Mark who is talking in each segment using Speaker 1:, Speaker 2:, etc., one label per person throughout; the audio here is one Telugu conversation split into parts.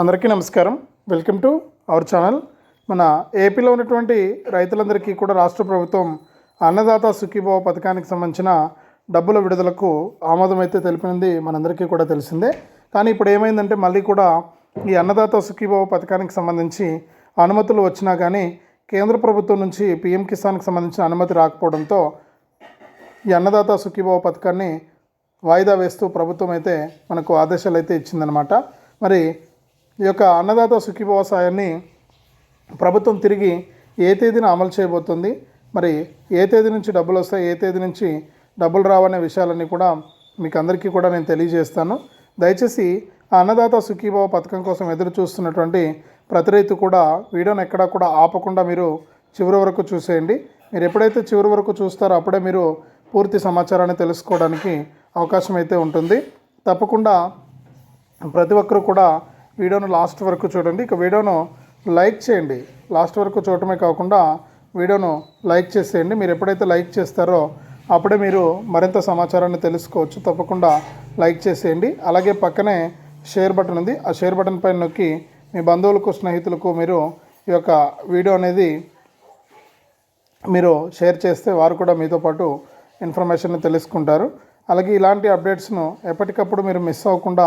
Speaker 1: అందరికీ నమస్కారం. వెల్కమ్ టు అవర్ ఛానల్ మన ఏపీలో ఉన్నటువంటి రైతులందరికీ కూడా రాష్ట్ర ప్రభుత్వం అన్నదాత సుఖీభావ పథకానికి సంబంధించిన డబ్బుల విడుదలకు ఆమోదం అయితే తెలిపినది మనందరికీ కూడా తెలిసిందే. కానీ ఇప్పుడు ఏమైందంటే మళ్ళీ కూడా ఈ అన్నదాత సుఖీభావ పథకానికి సంబంధించి అనుమతులు వచ్చినా కానీ కేంద్ర ప్రభుత్వం నుంచి పిఎం కిసాన్కి సంబంధించిన అనుమతి రాకపోవడంతో ఈ అన్నదాత సుఖీభావ పథకాన్ని వాయిదా వేస్తూ ప్రభుత్వం అయితే మనకు ఆదేశాలు అయితే ఇచ్చిందనమాట మరి ఈ యొక్క అన్నదాత సుఖీభావ సాయాన్ని ప్రభుత్వం తిరిగి ఏ తేదీన అమలు చేయబోతుంది? మరి ఏ తేదీ నుంచి డబ్బులు వస్తాయి? ఏ తేదీ నుంచి డబ్బులు రావనే విషయాలన్నీ కూడా మీకు అందరికీ కూడా నేను తెలియజేస్తాను. దయచేసి ఆ అన్నదాత సుఖీభావ పథకం కోసం ఎదురు చూస్తున్నటువంటి ప్రతి రైతు కూడా వీడియోని ఎక్కడా కూడా ఆపకుండా మీరు చివరి వరకు చూసేయండి. మీరు ఎప్పుడైతే చివరి వరకు చూస్తారో అప్పుడే మీరు పూర్తి సమాచారాన్ని తెలుసుకోవడానికి అవకాశం అయితే ఉంటుంది. తప్పకుండా ప్రతి ఒక్కరు కూడా వీడియోను లాస్ట్ వరకు చూడండి. ఇక వీడియోను లైక్ చేయండి. లాస్ట్ వరకు చూడటమే కాకుండా వీడియోను లైక్ చేసేయండి. మీరు ఎప్పుడైతే లైక్ చేస్తారో అప్పుడే మీరు మరింత సమాచారాన్ని తెలుసుకోవచ్చు. తప్పకుండా లైక్ చేసేయండి. అలాగే పక్కనే షేర్ బటన్ ఉంది. ఆ షేర్ బటన్ పైన నొక్కి మీ బంధువులకు స్నేహితులకు మీరు ఈ యొక్క వీడియో అనేది మీరు షేర్ చేస్తే వారు కూడా మీతో పాటు ఇన్ఫర్మేషన్ తెలుసుకుంటారు. అలాగే ఇలాంటి అప్డేట్స్ను ఎప్పటికప్పుడు మీరు మిస్ అవ్వకుండా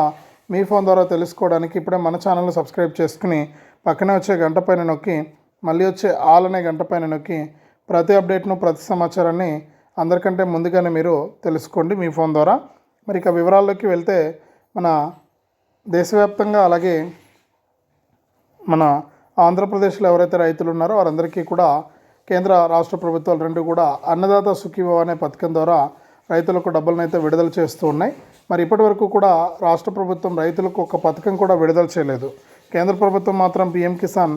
Speaker 1: మీ ఫోన్ ద్వారా తెలుసుకోవడానికి ఇప్పుడే మన ఛానల్ని సబ్స్క్రైబ్ చేసుకుని పక్కనే వచ్చే గంట పైన నొక్కి మళ్ళీ వచ్చే ఆల్ అనే గంట పైన నొక్కి ప్రతి అప్డేట్ను ప్రతి సమాచారాన్ని అందరికంటే ముందుగానే మీరు తెలుసుకోండి మీ ఫోన్ ద్వారా. మరి ఇక వివరాల్లోకి వెళ్తే మన దేశవ్యాప్తంగా అలాగే మన ఆంధ్రప్రదేశ్లో ఎవరైతే రైతులు ఉన్నారో వారందరికీ కూడా కేంద్ర రాష్ట్ర ప్రభుత్వాలు రెండు కూడా అన్నదాత సుఖీభవ అనే పథకం ద్వారా రైతులకు డబ్బులను అయితే విడుదల చేస్తూ ఉన్నాయి. మరి ఇప్పటి వరకు కూడా రాష్ట్ర ప్రభుత్వం రైతులకు ఒక పథకం కూడా విడుదల చేయలేదు. కేంద్ర ప్రభుత్వం మాత్రం పిఎం కిసాన్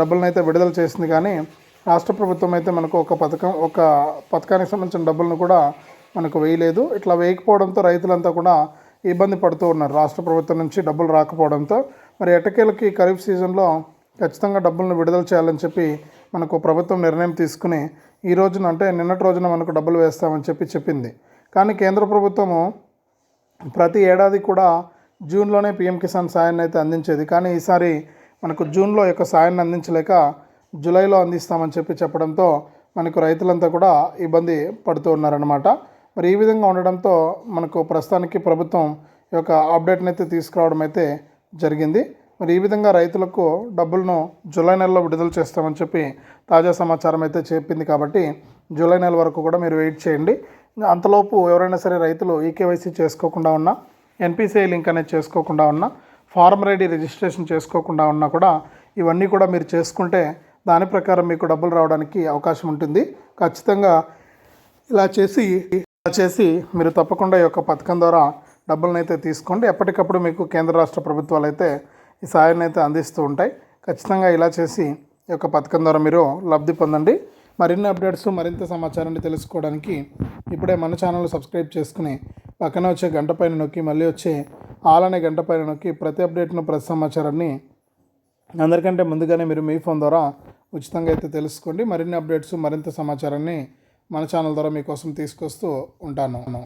Speaker 1: డబ్బులను అయితే విడుదల చేసింది కానీ రాష్ట్ర ప్రభుత్వం అయితే మనకు ఒక పథకం ఒక పథకానికి సంబంధించిన డబ్బులను కూడా మనకు వేయలేదు. ఇట్లా వేయకపోవడంతో రైతులంతా కూడా ఇబ్బంది పడుతూ ఉన్నారు. రాష్ట్ర ప్రభుత్వం నుంచి డబ్బులు రాకపోవడంతో మరి ఎటకేలకి ఖరీఫ్ సీజన్లో ఖచ్చితంగా డబ్బులను విడుదల చేయాలని చెప్పి మనకు ప్రభుత్వం నిర్ణయం తీసుకుని ఈ రోజున అంటే నిన్నటి రోజున మనకు డబ్బులు వేస్తామని చెప్పి చెప్పింది. కానీ కేంద్ర ప్రభుత్వము ప్రతి ఏడాది కూడా జూన్లోనే పిఎం కిసాన్ సాయాన్ని అయితే అందించేది. కానీ ఈసారి మనకు జూన్లో యొక్క సాయాన్ని అందించలేక జూలైలో అందిస్తామని చెప్పి చెప్పడంతో మనకు రైతులంతా కూడా ఇబ్బంది పడుతూ ఉన్నారనమాట మరి ఈ విధంగా ఉండడంతో మనకు ప్రస్తుతానికి ప్రభుత్వం యొక్క అప్డేట్ని అయితే తీసుకురావడం అయితే జరిగింది. మరి ఈ విధంగా రైతులకు డబ్బులను జూలై నెలలో విడుదల చేస్తామని చెప్పి తాజా సమాచారం అయితే చెప్పింది కాబట్టి జూలై నెల వరకు కూడా మీరు వెయిట్ చేయండి. అంతలోపు ఎవరైనా సరే రైతులు ఈకేవైసీ చేసుకోకుండా ఉన్నా ఎన్పిసిఐ లింక్ అనేది చేసుకోకుండా ఉన్నా ఫార్మర్ ఐడి రిజిస్ట్రేషన్ చేసుకోకుండా ఉన్నా కూడా ఇవన్నీ కూడా మీరు చేసుకుంటే దాని ప్రకారం మీకు డబ్బులు రావడానికి అవకాశం ఉంటుంది. ఖచ్చితంగా ఇలా చేసి ఇలా చేసి మీరు తప్పకుండా ఈ యొక్క పథకం ద్వారా డబ్బులను అయితే తీసుకోండి. ఎప్పటికప్పుడు మీకు కేంద్ర రాష్ట్ర ప్రభుత్వాలు అయితే ఈ సాయాన్ని అయితే అందిస్తూ ఉంటాయి. ఖచ్చితంగా ఇలా చేసి ఈ యొక్క పథకం ద్వారా మీరు లబ్ధి పొందండి. మరిన్ని అప్డేట్స్ మరింత సమాచారాన్ని తెలుసుకోవడానికి ఇప్పుడే మన ఛానల్ సబ్స్క్రైబ్ చేసుకుని పక్కన వచ్చే గంట పైన నొక్కి మళ్ళీ వచ్చే ఆల్ అనే గంట పైన నొక్కి ప్రతి అప్డేట్ను ప్రతి సమాచారాన్ని అందరికంటే ముందుగానే మీరు మీ ఫోన్ ద్వారా ఉచితంగా అయితే తెలుసుకోండి. మరిన్ని అప్డేట్స్ మరింత సమాచారాన్ని మన ఛానల్ ద్వారా మీకోసం తీసుకొస్తూ ఉంటాను.